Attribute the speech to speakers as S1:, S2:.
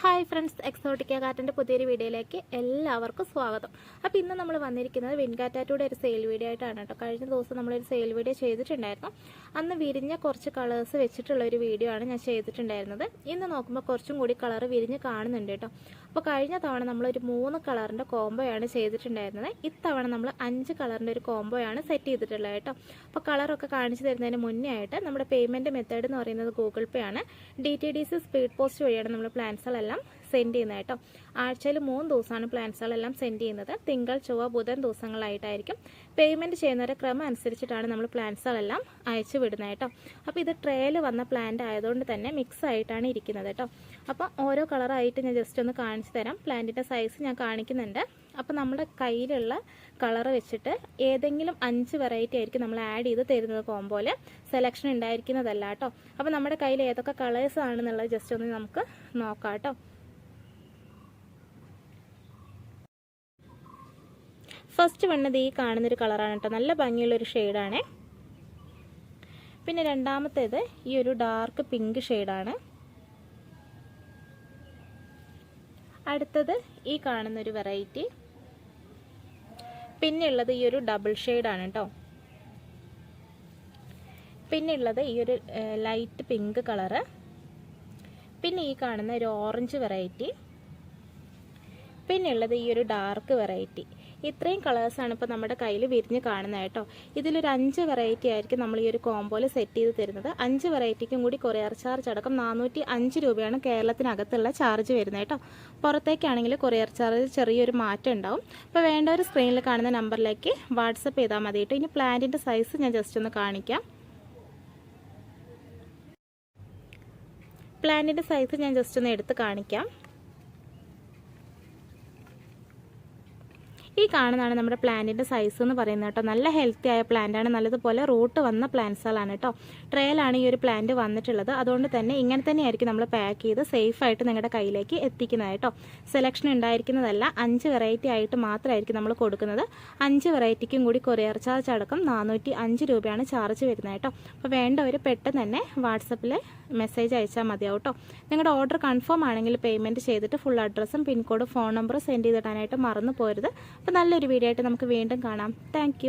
S1: Hi friends Exotica കാറ്റിന്റെ പുതിയൊരു വീഡിയോയിലേക്ക് എല്ലാവർക്കും സ്വാഗതം. അപ്പോൾ ഇന്ന് നമ്മൾ വന്നിരിക്കുന്നത് വിൻകാറ്റാറ്റയുടെ ഒരു സെയിൽ വീഡിയോ ആയിട്ടാണ് കേട്ടോ. കഴിഞ്ഞ ദിവസം നമ്മളൊരു സെയിൽ വീഡിയോ ചെയ്തിട്ടുണ്ടായിരുന്നു. അന്ന് വിരിഞ്ഞ കുറച്ച് കളേഴ്സ് വെച്ചിട്ടുള്ള ഒരു വീഡിയോ ആണ് ഞാൻ ചെയ്തിട്ടുണ്ടായിരുന്നത്. ഇന്ന് നോക്കുമ്പോൾ കുറച്ചും കൂടി കളർ വിരിഞ്ഞ് കാണുന്നുണ്ട് കേട്ടോ. അപ്പോൾ കഴിഞ്ഞ തവണ നമ്മളൊരു മൂന്ന് കളറിന്റെ കോംബോയാണ് ചെയ്തിട്ടുണ്ടായിരുന്നത്. ഇത്തവണ നമ്മൾ അഞ്ച് കളറിന്റെ ഒരു കോംബോയാണ് സെറ്റ് ചെയ്തിട്ടുള്ളത് കേട്ടോ. അപ്പോൾ കളറൊക്കെ കാണിച്ചു തരുന്നതിന് മുന്നേ ആയിട്ട് നമ്മുടെ പേയ്മെന്റ് മെത്തേഡ് എന്ന് പറയുന്നത് ഗൂഗിൾ പേ ആണ്. D T D C speed post വഴിയാണ് നമ്മൾ പ്ലാൻസുകളെല്ലാം ফেললাম സെൻഡ് ചെയ്യുന്നത് കേട്ടോ. ആഴ്ചയിൽ മൂന്ന് ദിവസമാണ് പ്ലാൻസുകളെല്ലാം സെൻഡ് ചെയ്യുന്നത്. തിങ്കൾ ചൊവ്വ ബുധൻ ദിവസങ്ങളായിട്ടായിരിക്കും പേയ്മെന്റ് ചെയ്യുന്നവരുടെ ക്രമം അനുസരിച്ചിട്ടാണ് നമ്മൾ പ്ലാൻസുകളെല്ലാം അയച്ചു വിടുന്നത് കേട്ടോ. അപ്പോൾ ഇത് ട്രേയിൽ വന്ന പ്ലാന്റ് ആയതുകൊണ്ട് തന്നെ മിക്സ് ആയിട്ടാണ് ഇരിക്കുന്നത് കേട്ടോ. അപ്പോൾ ഓരോ കളറായിട്ട് ഞാൻ ജസ്റ്റ് ഒന്ന് കാണിച്ചു തരാം. പ്ലാന്റിന്റെ സൈസ് ഞാൻ കാണിക്കുന്നുണ്ട്. അപ്പോൾ നമ്മുടെ കയ്യിലുള്ള കളർ വെച്ചിട്ട് ഏതെങ്കിലും അഞ്ച് വെറൈറ്റി ആയിരിക്കും നമ്മൾ ആഡ് ചെയ്ത് തരുന്നത് കോമ്പോയിൽ സെലക്ഷൻ ഉണ്ടായിരിക്കുന്നതല്ല കേട്ടോ. അപ്പോൾ നമ്മുടെ കയ്യിൽ ഏതൊക്കെ കളേഴ്സ് ആണെന്നുള്ളത് ജസ്റ്റ് ഒന്ന് നമുക്ക് നോക്കാം കേട്ടോ. ഫസ്റ്റ് വണ്ണത് ഈ കാണുന്നൊരു കളറാണ് കേട്ടോ നല്ല ഭംഗിയുള്ളൊരു ഷെയ്ഡാണ് പിന്നെ രണ്ടാമത്തേത് ഈ ഒരു ഡാർക്ക് പിങ്ക് ഷെയ്ഡാണ് അടുത്തത് ഈ കാണുന്നൊരു വെറൈറ്റി പിന്നെയുള്ളത് ഈ ഒരു ഡബിൾ ഷെയ്ഡാണ് കേട്ടോ പിന്നെയുള്ളത് ഈ ഒരു ലൈറ്റ് പിങ്ക് കളറ് പിന്നെ ഈ കാണുന്ന ഒരു ഓറഞ്ച് വെറൈറ്റി പിന്നെയുള്ളത് ഈ ഒരു ഡാർക്ക് വെറൈറ്റി ഇത്രയും കളേഴ്സാണ് ഇപ്പോൾ നമ്മുടെ കയ്യിൽ വിരിഞ്ഞ് കാണുന്നത് കേട്ടോ. ഇതിലൊരു അഞ്ച് വെറൈറ്റി ആയിരിക്കും നമ്മൾ ഈ ഒരു കോംബോയിൽ സെറ്റ് ചെയ്ത് തരുന്നത്. അഞ്ച് വെറൈറ്റിക്കും കൂടി കൊറിയർ ചാർജ് അടക്കം നാനൂറ്റി അഞ്ച് രൂപയാണ് കേരളത്തിനകത്തുള്ള ചാർജ് വരുന്നത് കേട്ടോ. പുറത്തേക്കാണെങ്കിൽ കൊറിയർ ചാർജ് ചെറിയൊരു മാറ്റം ഉണ്ടാവും. അപ്പോൾ വേണ്ടവർ സ്ക്രീനിൽ കാണുന്ന നമ്പറിലേക്ക് വാട്സപ്പ് ചെയ്താൽ മതി കേട്ടോ. ഇനി പ്ലാന്റിന്റെ സൈസ് ഞാൻ ജസ്റ്റ് ഒന്ന് കാണിക്കാം. പ്ലാന്റിന്റെ സൈസ് ഞാൻ ജസ്റ്റ് ഒന്ന് എടുത്ത് കാണിക്കാം. ഈ കാണുന്നതാണ് നമ്മുടെ പ്ലാന്റിന്റെ സൈസ് എന്ന് പറയുന്നത് കേട്ടോ. നല്ല ഹെൽത്തി ആയ പ്ലാന്റാണ് നല്ലതുപോലെ റൂട്ട് വന്ന പ്ലാന്റ്സുകളാണ് കേട്ടോ. ട്രേയിലാണ് ഈ ഒരു പ്ലാന്റ് വന്നിട്ടുള്ളത്. അതുകൊണ്ട് തന്നെ ഇങ്ങനെ തന്നെയായിരിക്കും നമ്മൾ പാക്ക് ചെയ്ത് സേഫ് ആയിട്ട് നിങ്ങളുടെ കയ്യിലേക്ക് എത്തിക്കുന്നത് കേട്ടോ. സെലക്ഷൻ ഉണ്ടായിരിക്കുന്നതല്ല അഞ്ച് വെറൈറ്റി ആയിട്ട് മാത്രമായിരിക്കും നമ്മൾ കൊടുക്കുന്നത്. അഞ്ച് വെറൈറ്റിക്കും കൂടി കൊറിയർ ചാർജ് അടക്കം നാനൂറ്റി അഞ്ച് രൂപയാണ് ചാർജ് വരുന്നത് കേട്ടോ. അപ്പോൾ വേണ്ടവർ പെട്ടെന്ന് തന്നെ വാട്സപ്പിൽ മെസ്സേജ് അയച്ചാൽ മതിയാവും കേട്ടോ. നിങ്ങളുടെ ഓർഡർ കൺഫേം ആണെങ്കിൽ പേയ്മെന്റ് ചെയ്തിട്ട് ഫുൾ അഡ്രസ്സും പിൻകോഡ് ഫോൺ നമ്പറും സെൻഡ് ചെയ്തിടാനായിട്ട് മറന്നു പോരുത്. അപ്പോൾ നല്ലൊരു വീഡിയോ ആയിട്ട് നമുക്ക് വീണ്ടും കാണാം. താങ്ക്